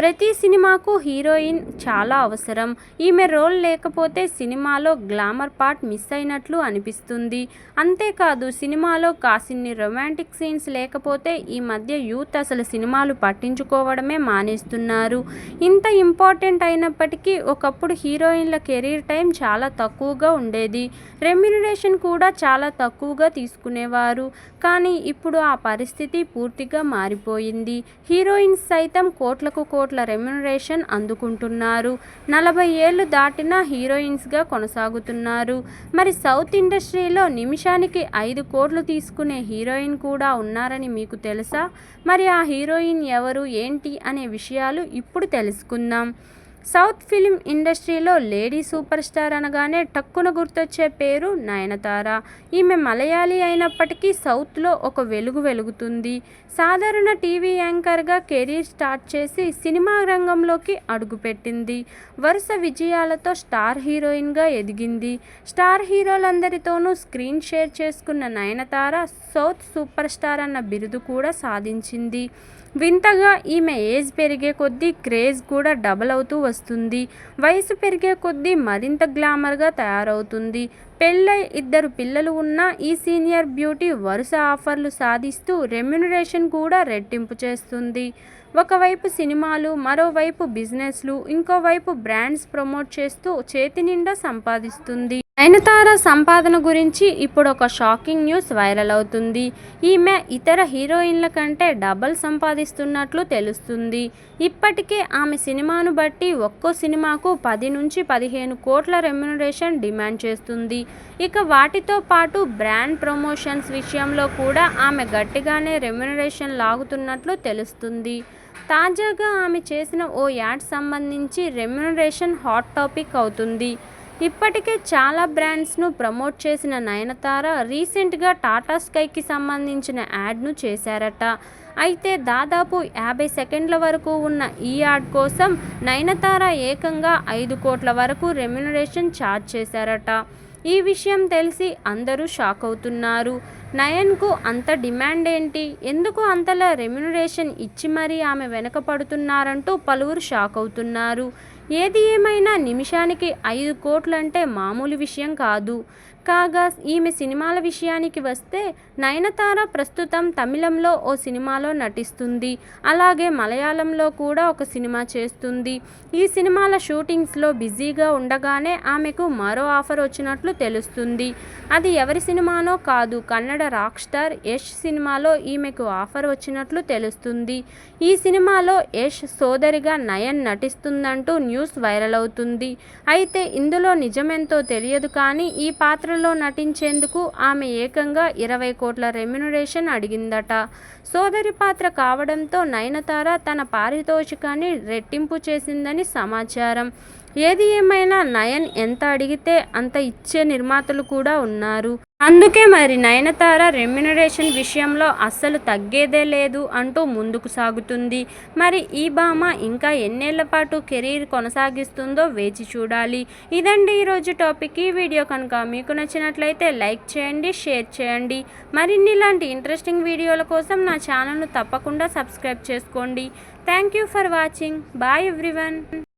ప్రతి సినిమాకు హీరోయిన్ చాలా అవసరం. ఈమె రోల్ లేకపోతే సినిమాలో గ్లామర్ పార్ట్ మిస్ అయినట్లు అనిపిస్తుంది. అంతేకాదు సినిమాలో కాసిన్ని రొమాంటిక్ సీన్స్ లేకపోతే ఈ మధ్య యూత్ అసలు సినిమాలు పట్టించుకోవడమే మానేస్తున్నారు. ఇంత ఇంపార్టెంట్ అయినప్పటికీ ఒకప్పుడు హీరోయిన్ల కెరీర్ టైం చాలా తక్కువగా ఉండేది. రెమ్యునరేషన్ కూడా చాలా తక్కువగా తీసుకునేవారు. కానీ ఇప్పుడు ఆ పరిస్థితి పూర్తిగా మారిపోయింది. హీరోయిన్స్ సైతం కోట్లకు కోట్ల రెమ్యునరేషన్ అందుకుంటున్నారు. నలభై ఏళ్ళు దాటిన హీరోయిన్స్గా కొనసాగుతున్నారు. మరి సౌత్ ఇండస్ట్రీలో నిమిషానికి ఐదు కోట్లు తీసుకునే హీరోయిన్ కూడా ఉన్నారని మీకు తెలుసా? మరి ఆ హీరోయిన్ ఎవరు? ఏంటి? అనే విషయాలు ఇప్పుడు తెలుసుకుందాం. సౌత్ ఫిలిం ఇండస్ట్రీలో లేడీ సూపర్ స్టార్ అనగానే టక్కున గుర్తొచ్చే పేరు నయనతార. ఈమె మలయాళీ అయినప్పటికీ సౌత్లో ఒక వెలుగు వెలుగుతుంది. సాధారణ టీవీ యాంకర్గా కెరీర్ స్టార్ట్ చేసి సినిమా రంగంలోకి అడుగుపెట్టింది. వరుస విజయాలతో స్టార్ హీరోయిన్గా ఎదిగింది. స్టార్ హీరోలందరితోనూ స్క్రీన్ షేర్ చేసుకున్న నయనతార సౌత్ సూపర్ స్టార్ అన్న బిరుదు కూడా సాధించింది. వింతగా ఈమె ఏజ్ పెరిగే కొద్దీ క్రేజ్ కూడా డబల్ అవుతూ వస్తుంది. వయసు పెరిగే కొద్దీ మరింత గ్లామర్గా తయారవుతుంది. పెళ్ళై ఇద్దరు పిల్లలు ఉన్న ఈ సీనియర్ బ్యూటీ వరుస ఆఫర్లు సాధిస్తూ రెమ్యునరేషన్ కూడా రెట్టింపు చేస్తుంది. ఒకవైపు సినిమాలు మరోవైపు బిజినెస్లు ఇంకోవైపు బ్రాండ్స్ ప్రమోట్ చేస్తూ చేతి నిండా సంపాదిస్తుంది. నయనతార సంపాదన గురించి ఇప్పుడు ఒక షాకింగ్ న్యూస్ వైరల్ అవుతుంది. ఈమె ఇతర హీరోయిన్ల కంటే డబల్ సంపాదిస్తున్నట్లు తెలుస్తుంది. ఇప్పటికే ఆమె సినిమాను బట్టి ఒక్కో సినిమాకు పది నుంచి పదిహేను కోట్ల రెమ్యునరేషన్ డిమాండ్ చేస్తుంది. ఇక వాటితో పాటు బ్రాండ్ ప్రమోషన్స్ విషయంలో కూడా ఆమె గట్టిగానే రెమ్యునరేషన్ లాగుతున్నట్లు తెలుస్తుంది. తాజాగా ఆమె చేసిన ఓ యాడ్ సంబంధించి రెమ్యునరేషన్ హాట్ టాపిక్ అవుతుంది. ఇప్పటికే చాలా బ్రాండ్స్ను ప్రమోట్ చేసిన నయనతార రీసెంట్గా టాటా స్కైకి సంబంధించిన యాడ్ను చేశారట. అయితే దాదాపు యాభై సెకండ్ల వరకు ఉన్న ఈ యాడ్ కోసం నయనతార ఏకంగా ఐదు కోట్ల వరకు రెమ్యునరేషన్ ఛార్జ్ చేశారట. ఈ విషయం తెలిసి అందరూ షాక్ అవుతున్నారు. నయన్కు అంత డిమాండ్ ఏంటి? ఎందుకు అంతలా రెమ్యునరేషన్ ఇచ్చి మరీ ఆమె వెనకపడుతున్నారంటూ పలువురు షాక్ అవుతున్నారు. ఏది ఏమైనా నిమిషానికి ఐదు కోట్లంటే మామూలు విషయం కాదు. కాగా ఈమె సినిమాల విషయానికి వస్తే నయనతార ప్రస్తుతం తమిళంలో ఓ సినిమాలో నటిస్తుంది. అలాగే మలయాళంలో కూడా ఒక సినిమా చేస్తుంది. ఈ సినిమాల షూటింగ్స్లో బిజీగా ఉండగానే ఆమెకు మరో ఆఫర్ వచ్చినట్లు తెలుస్తుంది. అది ఎవరి సినిమానో కాదు కన్నడ రాక్ స్టార్ యష్ సినిమాలో ఈమెకు ఆఫర్ వచ్చినట్లు తెలుస్తుంది. ఈ సినిమాలో యష్ సోదరిగా నయన్ నటిస్తుందంటూ న్యూస్ వైరల్ అవుతుంది. అయితే ఇందులో నిజమెంతో తెలియదు కానీ ఈ పాత్రలో నటించేందుకు ఆమె ఏకంగా ఇరవై కోట్ల రెమ్యునరేషన్ అడిగిందట. సోదరి పాత్ర కావడంతో నయనతార తన పారితోషికాన్ని రెట్టింపు చేసిందని సమాచారం. ఏది ఏమైనా నయన్ ఎంత అడిగితే అంత ఇచ్చే నిర్మాతలు కూడా ఉన్నారు. అందుకే మరి నయనతార రెమ్యునరేషన్ విషయంలో అస్సలు తగ్గేదే లేదు అంటూ ముందుకు సాగుతుంది. మరి ఈ భామ ఇంకా ఎన్నేళ్ళ పాటు కెరీర్ కొనసాగిస్తుందో వేచి చూడాలి. ఇదండి ఈరోజు టాపిక్. ఈ వీడియో కనుక మీకు నచ్చినట్లయితే లైక్ చేయండి షేర్ చేయండి. మరిన్ని ఇలాంటి ఇంట్రెస్టింగ్ వీడియోల కోసం నా ఛానల్ను తప్పకుండా సబ్స్క్రైబ్ చేసుకోండి. Thank you for watching. Bye everyone.